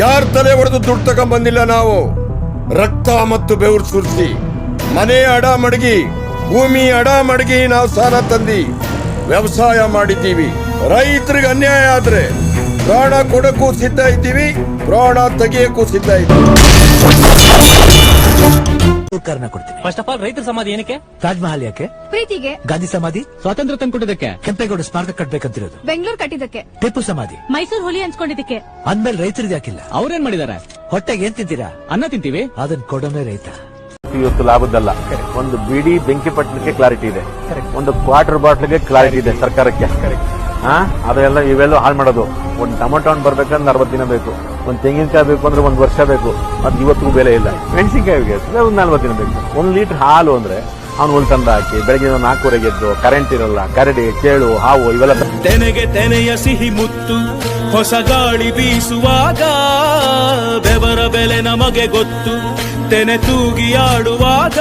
ಯಾರ ತಲೆ ಹೊಡೆದು ದುಡ್ಡು ತಗೊಂಬಂದಿಲ್ಲ ನಾವು? ರಕ್ತ ಮತ್ತು ಬೆವರು ಸುರಿಸಿ, ಮನೆ ಅಡ ಮಡಗಿ, ಭೂಮಿ ಅಡ ಮಡಗಿ ನಾವು ಸಾಲ ತಂದಿ ವ್ಯವಸಾಯ ಮಾಡಿದ್ದೀವಿ. ರೈತರಿಗೆ ಅನ್ಯಾಯ ಆದ್ರೆ ಪ್ರಾಣ ಕೊಡಕ್ಕೂ ಸಿದ್ಧ ಇದ್ದೀವಿ, ಪ್ರಾಣ ತೆಗಿಯಕ್ಕೂ ಸಿದ್ಧ ಇದ್ದೀವಿ. ಕಾರಣ ಕೊಡ್ತೀನಿ. ಫಸ್ಟ್ ಆಫ್ ಆಲ್ ರೈತರ ಸಮಾಧಿ ಏನಕ್ಕೆ? ತಾಜ್ ಮಹಲ್ ಯಾಕೆ? ಪ್ರೀತಿಗೆ. ಗಾಂಧಿ ಸಮಾಧಿ? ಸ್ವಾತಂತ್ರ್ಯ ತಂದ್ಕೊಟ್ಟಿದ್ದಕ್ಕೆ. ಕೆಂಪೇಗೌಡ ಸ್ಮಾರಕ ಕಟ್ಟಬೇಕಂತಿರೋದು ಬೆಂಗಳೂರು ಕಟ್ಟಿದಕ್ಕೆ ಟಿಪ್ಪು ಸಮಾಧಿ. ಮೈಸೂರು ಹುಲಿ ಹಂಚ್ಕೊಂಡಿದ್ದಕ್ಕೆ. ಅಂದ್ಮೇಲೆ ರೈತರದ್ದು ಯಾಕಿಲ್ಲ? ಅವ್ರೇನ್ ಮಾಡಿದಾರೆ ಹೊಟ್ಟೆಗೆ ಏನ್ ತಿಂತೀರಾ? ಅನ್ನ ತಿಂತೀವಿ. ಅದನ್ನ ಕೊಡೋನೇ ರೈತ. ಇವತ್ತು ಲಾಭದ್ದಲ್ಲ. ಒಂದು ಬಿಡಿ ಬೆಂಕಿ ಪಟ್ಟಣಕ್ಕೆ ಕ್ಲಾರಿಟಿ ಇದೆ. ಒಂದು ಕ್ವಾರ್ಟರ್ ಬಾಟ್ಲಿಗೆ ಕ್ಲಾರಿಟಿ ಇದೆ ಸರ್ಕಾರಕ್ಕೆ. ಅದೆಲ್ಲ ಇವೆಲ್ಲ ಹಾಳು ಮಾಡೋದು. ಒಂದು ಟೊಮೊಟೊ ಹಣ್ಣು ಬರ್ಬೇಕಂದ್ರೆ ಅರವತ್ತು ದಿನ ಬೇಕು. ಒಂದು ತೆಂಗಿನಕಾಯಿ ಬೇಕು ಅಂದ್ರೆ ಒಂದು ವರ್ಷ ಬೇಕು. ಅದು ಇವತ್ತಿಗೂ ಬೆಲೆ ಇಲ್ಲ. ಮೆಣಸಿನಕಾಯಿಗೆ ಒಂದು ನಲ್ವತ್ತು ದಿನ ಬೇಕು. ಒಂದು ಲೀಟ್ರ್ ಹಾಲು ಅಂದ್ರೆ ಅವನು ಒಂದು ತಂದ ಹಾಕಿ ಬೆಳಗ್ಗೆ ನಾಲ್ಕೂವರೆಗೆ ಎದ್ದು ಕರೆಂಟ್ ಇರಲ್ಲ, ಕರಡಿ ಚೇಳು ಹಾವು ಇವೆಲ್ಲ ತೆನೆಗೆ ತೆನೆಯ ಸಿಹಿ ಮುತ್ತು, ಹೊಸ ಗಾಳಿ ಬೀಸುವಾಗ ಬೆವರ ಬೆಲೆ ನಮಗೆ ಗೊತ್ತು. ತೆನೆ ತೂಗಿ ಆಡುವಾಗ